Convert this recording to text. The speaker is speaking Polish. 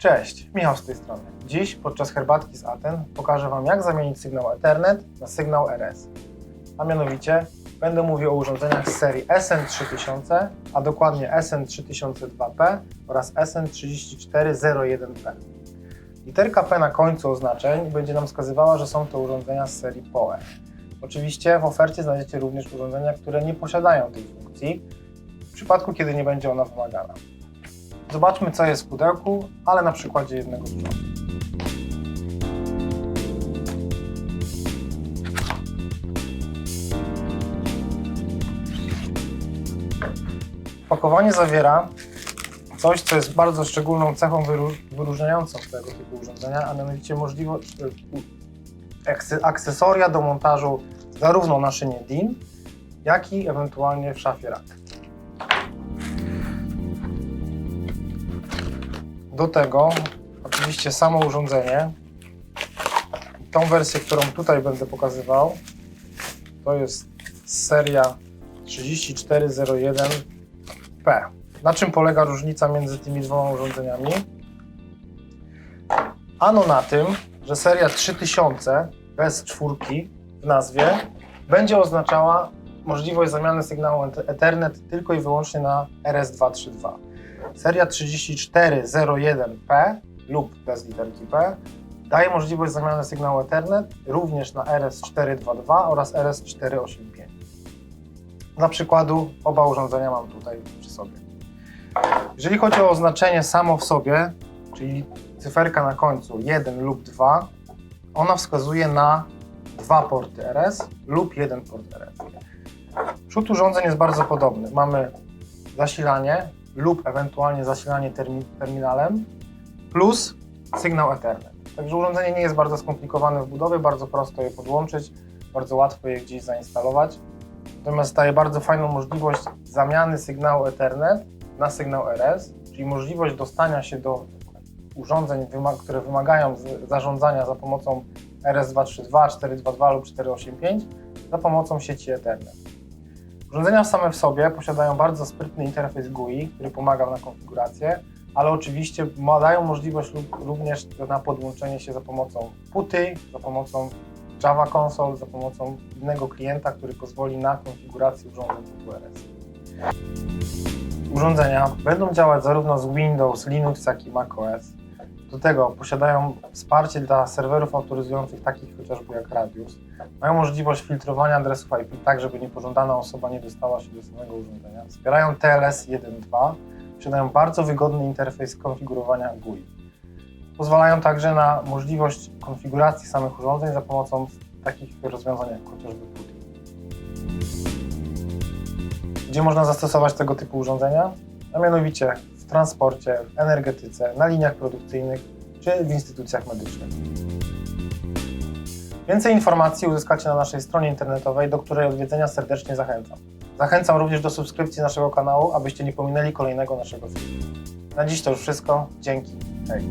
Cześć, Michał z tej strony. Dziś podczas herbatki z Aten pokażę Wam jak zamienić sygnał Ethernet na sygnał RS. A mianowicie będę mówił o urządzeniach z serii SN3000, a dokładnie SN3002P oraz SN3401P. Literka P na końcu oznaczeń będzie nam wskazywała, że są to urządzenia z serii PoE. Oczywiście w ofercie znajdziecie również urządzenia, które nie posiadają tej funkcji, w przypadku kiedy nie będzie ona wymagana. Zobaczmy, co jest w pudełku, ale na przykładzie jednego z prądu. Opakowanie zawiera coś, co jest bardzo szczególną cechą wyróżniającą tego typu urządzenia, a mianowicie możliwość e, akce- akcesoria do montażu zarówno na szynie DIN, jak i ewentualnie w szafie rack. Do tego oczywiście samo urządzenie. Tą wersję, którą tutaj będę pokazywał, to jest seria 3401P. Na czym polega różnica między tymi dwoma urządzeniami? Ano na tym, że seria 3000 bez czwórki w nazwie będzie oznaczała możliwość zamiany sygnału Ethernet tylko i wyłącznie na RS232. Seria 3401P lub bez literki P daje możliwość zamiany sygnału Ethernet również na RS422 oraz RS485. Dla przykładu oba urządzenia mam tutaj przy sobie. Jeżeli chodzi o oznaczenie samo w sobie, czyli cyferka na końcu 1 lub 2, ona wskazuje na dwa porty RS lub jeden port RS. Przód urządzeń jest bardzo podobny. Mamy zasilanie lub ewentualnie zasilanie termi terminalem plus sygnał Ethernet. Także urządzenie nie jest bardzo skomplikowane w budowie, bardzo prosto je podłączyć, bardzo łatwo je gdzieś zainstalować. Natomiast daje bardzo fajną możliwość zamiany sygnału Ethernet na sygnał RS, czyli możliwość dostania się do urządzeń, które wymagają zarządzania za pomocą RS232, 422 lub 485 za pomocą sieci Ethernet. Urządzenia same w sobie posiadają bardzo sprytny interfejs GUI, który pomaga na konfigurację, ale oczywiście dają możliwość również na podłączenie się za pomocą PuTy, za pomocą Java Console, za pomocą innego klienta, który pozwoli na konfigurację urządzeń typu RS. Urządzenia będą działać zarówno z Windows, Linux, jak i macOS. Do tego posiadają wsparcie dla serwerów autoryzujących, takich chociażby jak Radius. Mają możliwość filtrowania adresów IP, tak żeby niepożądana osoba nie dostała się do samego urządzenia. Wspierają TLS 1.2, posiadają bardzo wygodny interfejs konfigurowania GUI. Pozwalają także na możliwość konfiguracji samych urządzeń za pomocą takich rozwiązań jak chociażby PuTTY. Gdzie można zastosować tego typu urządzenia? A mianowicie transporcie, energetyce, na liniach produkcyjnych czy w instytucjach medycznych. Więcej informacji uzyskacie na naszej stronie internetowej, do której odwiedzenia serdecznie zachęcam. Zachęcam również do subskrypcji naszego kanału, abyście nie pominęli kolejnego naszego filmu. Na dziś to już wszystko. Dzięki. Hej.